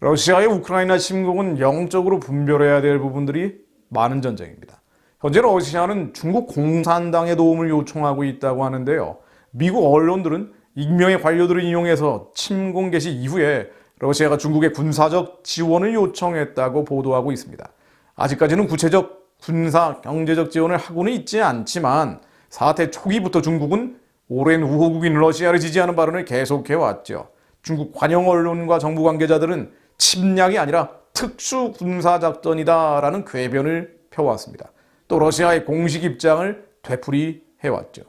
러시아의 우크라이나 침공은 영적으로 분별해야 될 부분들이 많은 전쟁입니다. 현재 러시아는 중국 공산당의 도움을 요청하고 있다고 하는데요. 미국 언론들은 익명의 관료들을 이용해서 침공 개시 이후에 러시아가 중국의 군사적 지원을 요청했다고 보도하고 있습니다. 아직까지는 구체적 군사 경제적 지원을 하고는 있지 않지만 사태 초기부터 중국은 오랜 우호국인 러시아를 지지하는 발언을 계속해 왔죠. 중국 관영 언론과 정부 관계자들은 침략이 아니라 특수 군사 작전이다라는 궤변을 펴왔습니다. 또 러시아의 공식 입장을 되풀이해 왔죠.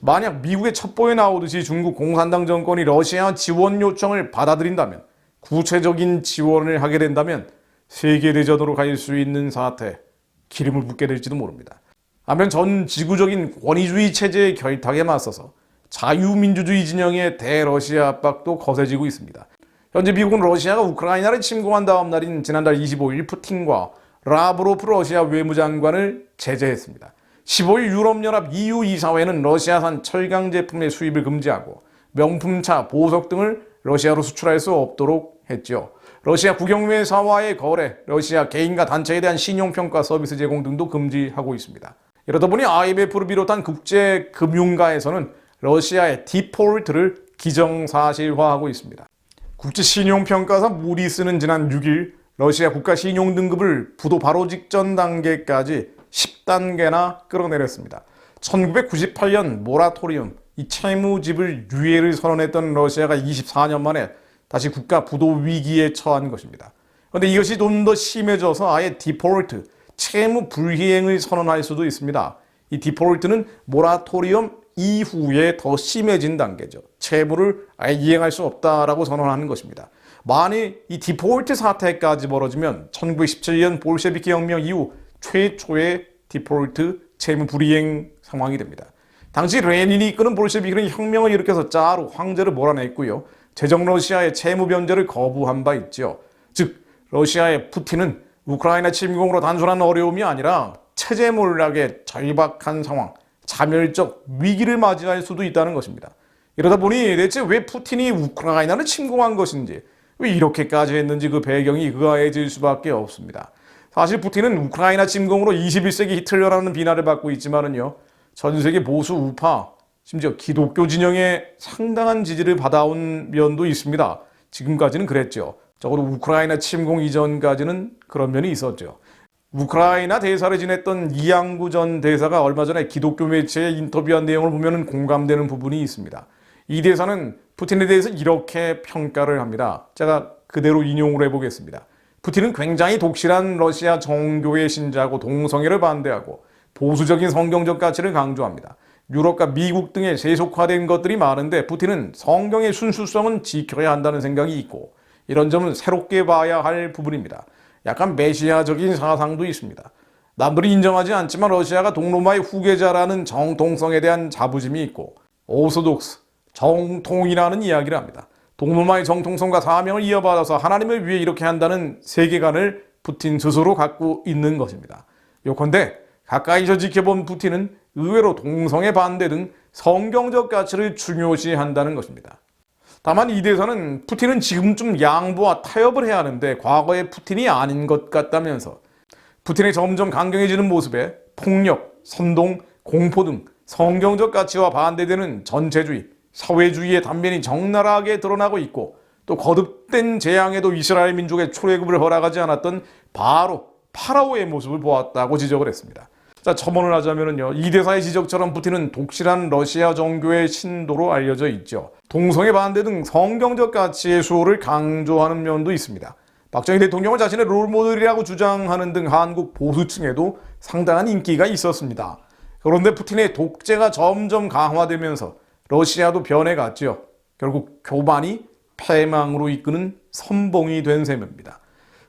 만약 미국의 첩보에 나오듯이 중국 공산당 정권이 러시아 지원 요청을 받아들인다면 구체적인 지원을 하게 된다면 세계대전으로 갈 수 있는 사태 기름을 붓게 될지도 모릅니다. 한편 전 지구적인 권위주의 체제의 결탁에 맞서서 자유민주주의 진영의 대러시아 압박도 거세지고 있습니다. 현재 미국은 러시아가 우크라이나를 침공한 다음 날인 지난달 25일 푸틴과 라브로프 러시아 외무장관을 제재했습니다. 15일 유럽연합 EU 이사회는 러시아산 철강 제품의 수입을 금지하고 명품차, 보석 등을 러시아로 수출할 수 없도록 했죠. 러시아 국영회사와의 거래, 러시아 개인과 단체에 대한 신용평가 서비스 제공 등도 금지하고 있습니다. 이러다 보니 IMF를 비롯한 국제금융가에서는 러시아의 디폴트를 기정사실화하고 있습니다. 국제신용평가사 무디스는 지난 6일 러시아 국가신용등급을 부도 바로 직전 단계까지 10단계나 끌어내렸습니다. 1998년 모라토리움, 이 채무집을 유예를 선언했던 러시아가 24년 만에 다시 국가 부도 위기에 처한 것입니다. 그런데 이것이 좀 더 심해져서 아예 디폴트, 채무 불이행을 선언할 수도 있습니다. 이 디폴트는 모라토리엄 이후에 더 심해진 단계죠. 채무를 아예 이행할 수 없다라고 선언하는 것입니다. 만일 이 디폴트 사태까지 벌어지면 1917년 볼셰비키 혁명 이후 최초의 디폴트 채무 불이행 상황이 됩니다. 당시 레닌이 이끄는 볼셰비크는 혁명을 일으켜서 짜로 황제를 몰아냈고요. 제정 러시아의 채무 변제를 거부한 바 있죠. 즉 러시아의 푸틴은 우크라이나 침공으로 단순한 어려움이 아니라 체제 몰락의 절박한 상황, 자멸적 위기를 맞이할 수도 있다는 것입니다. 이러다 보니 대체 왜 푸틴이 우크라이나를 침공한 것인지, 왜 이렇게까지 했는지 그 배경이 의아해질 수밖에 없습니다. 사실 푸틴은 우크라이나 침공으로 21세기 히틀러라는 비난을 받고 있지만은요, 전 세계 보수 우파, 심지어 기독교 진영의 상당한 지지를 받아온 면도 있습니다. 지금까지는 그랬죠. 적어도 우크라이나 침공 이전까지는 그런 면이 있었죠. 우크라이나 대사를 지냈던 이양구 전 대사가 얼마 전에 기독교 매체에 인터뷰한 내용을 보면 공감되는 부분이 있습니다. 이 대사는 푸틴에 대해서 이렇게 평가를 합니다. 제가 그대로 인용을 해보겠습니다. 푸틴은 굉장히 독실한 러시아 정교의 신자고 동성애를 반대하고 보수적인 성경적 가치를 강조합니다. 유럽과 미국 등에 세속화된 것들이 많은데 푸틴은 성경의 순수성은 지켜야 한다는 생각이 있고 이런 점은 새롭게 봐야 할 부분입니다. 약간 메시아적인 사상도 있습니다. 남들이 인정하지 않지만 러시아가 동로마의 후계자라는 정통성에 대한 자부심이 있고 오소독스, 정통이라는 이야기를 합니다. 동로마의 정통성과 사명을 이어받아서 하나님을 위해 이렇게 한다는 세계관을 푸틴 스스로 갖고 있는 것입니다. 요컨대 가까이서 지켜본 푸틴은 의외로 동성애 반대 등 성경적 가치를 중요시한다는 것입니다. 다만 이 대사는 푸틴은 지금쯤 양보와 타협을 해야 하는데 과거의 푸틴이 아닌 것 같다면서 푸틴의 점점 강경해지는 모습에 폭력, 선동, 공포 등 성경적 가치와 반대되는 전체주의, 사회주의의 단면이 적나라하게 드러나고 있고 또 거듭된 재앙에도 이스라엘 민족의 출애굽을 허락하지 않았던 바로 파라오의 모습을 보았다고 지적을 했습니다. 자, 첨언을 하자면요. 이 대사의 지적처럼 푸틴은 독실한 러시아 정교의 신도로 알려져 있죠. 동성애 반대 등 성경적 가치의 수호를 강조하는 면도 있습니다. 박정희 대통령을 자신의 롤모델이라고 주장하는 등 한국 보수층에도 상당한 인기가 있었습니다. 그런데 푸틴의 독재가 점점 강화되면서 러시아도 변해갔죠. 결국 교반이 패망으로 이끄는 선봉이 된 셈입니다.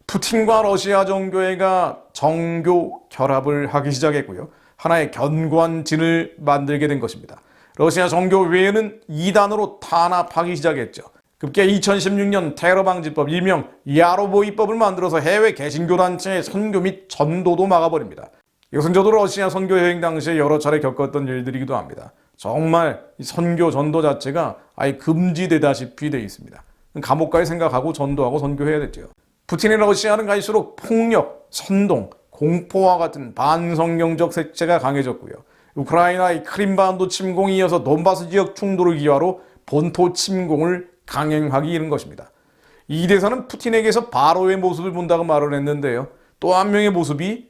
푸틴과 러시아 정교회가 정교 결합을 하기 시작했고요. 하나의 견고한 진을 만들게 된 것입니다. 러시아 정교회는 이단으로 탄압하기 시작했죠. 급기야 2016년 테러 방지법 일명 야로보이법을 만들어서 해외 개신교 단체의 선교 및 전도도 막아버립니다. 이것은 저도 러시아 선교 여행 당시에 여러 차례 겪었던 일들이기도 합니다. 정말 선교 전도 자체가 아예 금지되다시피 되어 있습니다. 감옥 갈 생각하고 전도하고 선교해야 되죠. 푸틴의 러시아는 갈수록 폭력, 선동, 공포와 같은 반성경적 색채가 강해졌고요. 우크라이나의 크림반도 침공이 이어서 돈바스 지역 충돌을 기화로 본토 침공을 강행하기 이른 것입니다. 이 대사는 푸틴에게서 바로의 모습을 본다고 말을 했는데요. 또 한 명의 모습이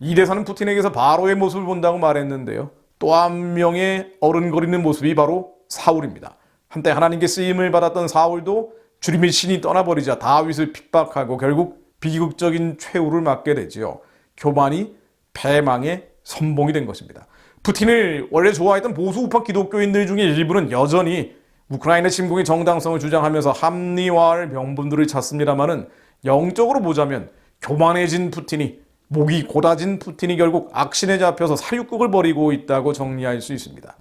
이 대사는 푸틴에게서 바로의 모습을 본다고 말했는데요. 또 한 명의 어른거리는 모습이 바로 사울입니다. 한때 하나님께 쓰임을 받았던 사울도 주님의 신이 떠나버리자 다윗을 핍박하고 결국 비극적인 최후를 맞게 되지요. 교만이 패망의 선봉이 된 것입니다. 푸틴을 원래 좋아했던 보수 우파 기독교인들 중에 일부는 여전히 우크라이나 침공의 정당성을 주장하면서 합리화할 명분들을 찾습니다만은 영적으로 보자면 교만해진 푸틴이 목이 고다진 푸틴이 결국 악신에 잡혀서 사육국을 벌이고 있다고 정리할 수 있습니다.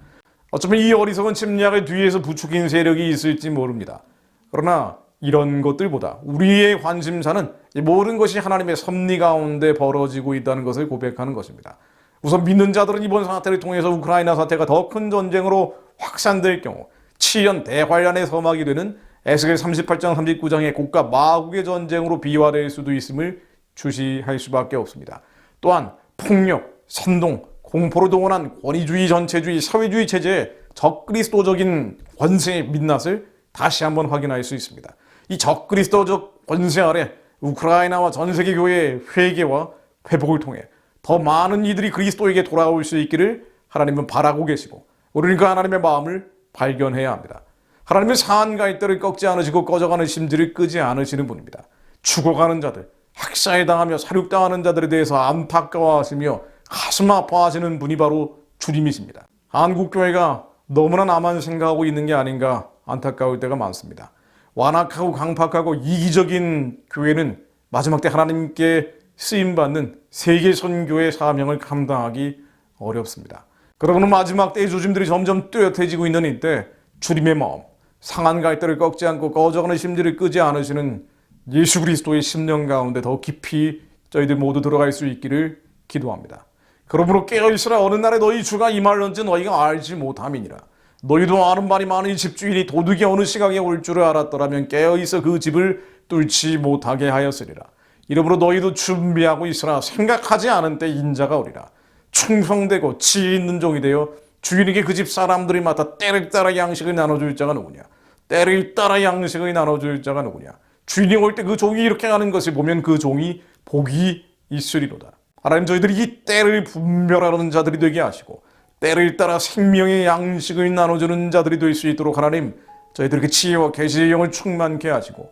어쩌면 이 어리석은 침략을 뒤에서 부추긴 세력이 있을지 모릅니다. 그러나 이런 것들보다 우리의 관심사는 이 모든 것이 하나님의 섭리 가운데 벌어지고 있다는 것을 고백하는 것입니다. 우선 믿는 자들은 이번 사태를 통해서 우크라이나 사태가 더 큰 전쟁으로 확산될 경우 7년 대환란의 서막이 되는 에스겔 38장 39장의 고가 마국의 전쟁으로 비화될 수도 있음을 주시할 수밖에 없습니다. 또한 폭력, 선동, 공포로 동원한 권위주의 전체주의 사회주의 체제의 적그리스도적인 권세의 민낯을 다시 한번 확인할 수 있습니다. 이 적그리스도적 권세 아래 우크라이나와 전 세계 교회의 회개와 회복을 통해 더 많은 이들이 그리스도에게 돌아올 수 있기를 하나님은 바라고 계시고 우리는 그 하나님의 마음을 발견해야 합니다. 하나님은 상한 갈대를 꺾지 않으시고 꺼져가는 심지를 끄지 않으시는 분입니다. 죽어가는 자들, 학살에 당하며 사륙당하는 자들에 대해서 안타까워하시며 가슴 아파하시는 분이 바로 주님이십니다. 한국교회가 너무나 나만 생각하고 있는 게 아닌가 안타까울 때가 많습니다. 완악하고 강팍하고 이기적인 교회는 마지막 때 하나님께 쓰임받는 세계 선교의 사명을 감당하기 어렵습니다. 그러고는 마지막 때의 조짐들이 점점 뚜렷해지고 있는 이때 주님의 마음, 상한 갈대를 꺾지 않고 꺼져가는 심지를 끄지 않으시는 예수 그리스도의 심령 가운데 더 깊이 저희들 모두 들어갈 수 있기를 기도합니다. 그러므로 깨어있으라 어느 날에 너희 주가 임할런지 너희가 알지 못함이니라. 너희도 아는 말이 많으니 집주인이 도둑이 어느 시각에 올 줄을 알았더라면 깨어있어 그 집을 뚫지 못하게 하였으리라. 이러므로 너희도 준비하고 있으라 생각하지 않은 때 인자가 오리라. 충성되고 지 있는 종이 되어 주인에게 그 집 사람들이 맡아 때를 따라 양식을 나눠줄 자가 누구냐? 때를 따라 양식을 나눠줄 자가 누구냐? 주인이 올 때 그 종이 이렇게 하는 것을 보면 그 종이 복이 있으리로다. 하나님 저희들이 이 때를 분별하는 자들이 되게 하시고 때를 따라 생명의 양식을 나눠주는 자들이 될 수 있도록 하나님 저희들에게 지혜와 계시의 영을 충만케 하시고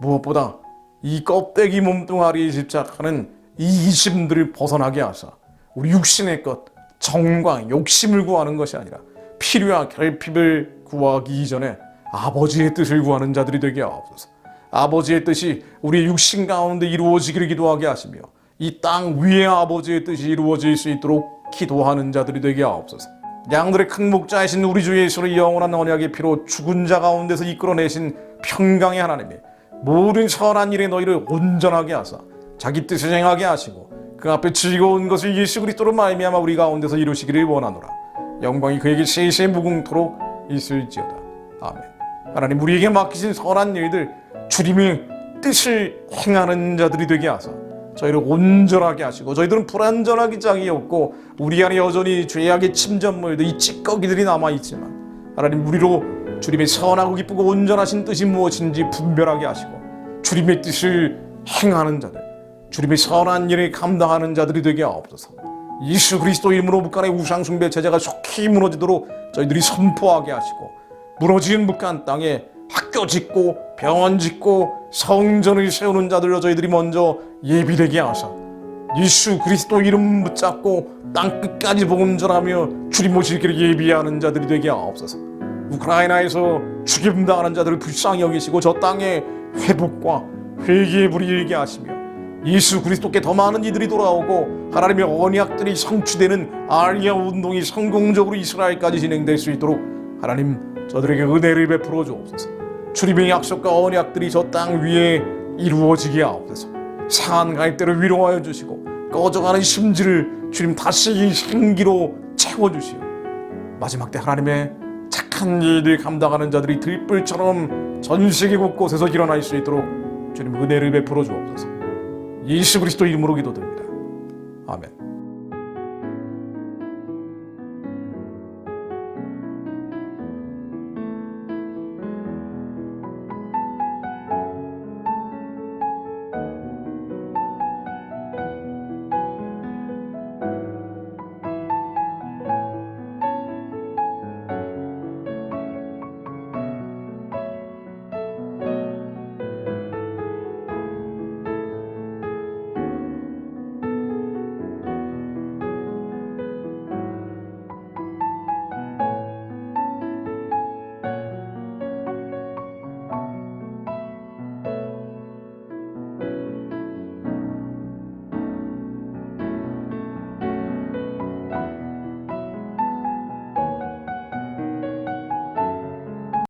무엇보다 이 껍데기 몸뚱아리에 집착하는 이 이심들을 벗어나게 하사 우리 육신의 것 정과 욕심을 구하는 것이 아니라 필요와 결핍을 구하기 이전에 아버지의 뜻을 구하는 자들이 되게 하옵소서. 아버지의 뜻이 우리 육신 가운데 이루어지기를 기도하게 하시며 이 땅 위에 아버지의 뜻이 이루어질 수 있도록 기도하는 자들이 되게 하옵소서. 양들의 큰 목자이신 우리 주 예수의 영원한 언약의 피로 죽은 자 가운데서 이끌어내신 평강의 하나님이 모든 선한 일에 너희를 온전하게 하사 자기 뜻을 행하게 하시고 그 앞에 즐거운 것을 예수 그리스도로 말미암아 우리 가운데서 이루시기를 원하노라. 영광이 그에게 세세 무궁토록 있을지어다. 아멘. 하나님 우리에게 맡기신 선한 일들 주님의 뜻을 행하는 자들이 되게 하사 저희를 온전하게 하시고 저희들은 불완전하기 짝이 없고 우리 안에 여전히 죄악의 침전물들 이 찌꺼기들이 남아 있지만 하나님 우리로 주님의 선하고 기쁘고 온전하신 뜻이 무엇인지 분별하게 하시고 주님의 뜻을 행하는 자들 주님의 선한 일을 감당하는 자들이 되게 하옵소서. 예수 그리스도 이름으로 북한의 우상 숭배 체제가 속히 무너지도록 저희들이 선포하게 하시고 무너진 북한 땅에 학교 짓고 병원 짓고 성전을 세우는 자들로 저희들이 먼저 예비되게 하사 예수 그리스도 이름 붙잡고 땅 끝까지 복음 전하며 주님 모실 길을 예비하는 자들이 되게 하옵소서. 우크라이나에서 죽임 당하는 자들을 불쌍히 여기시고 저 땅에 회복과 회개의 불이 일게 하시며 예수 그리스도께 더 많은 이들이 돌아오고 하나님의 언약들이 성취되는 아리아 운동이 성공적으로 이스라엘까지 진행될 수 있도록 하나님 저들에게 은혜를 베풀어 주옵소서. 주님의 약속과 언약들이 저 땅 위에 이루어지게 하옵소서. 상한 갈대를 위로하여 주시고 꺼져가는 심지를 주님 다시 생기로 채워주시오. 마지막 때 하나님의 착한 일을 감당하는 자들이 들불처럼 전 세계 곳곳에서 일어날 수 있도록 주님 은혜를 베풀어 주옵소서. 예수 그리스도 이름으로 기도드립니다. 아멘.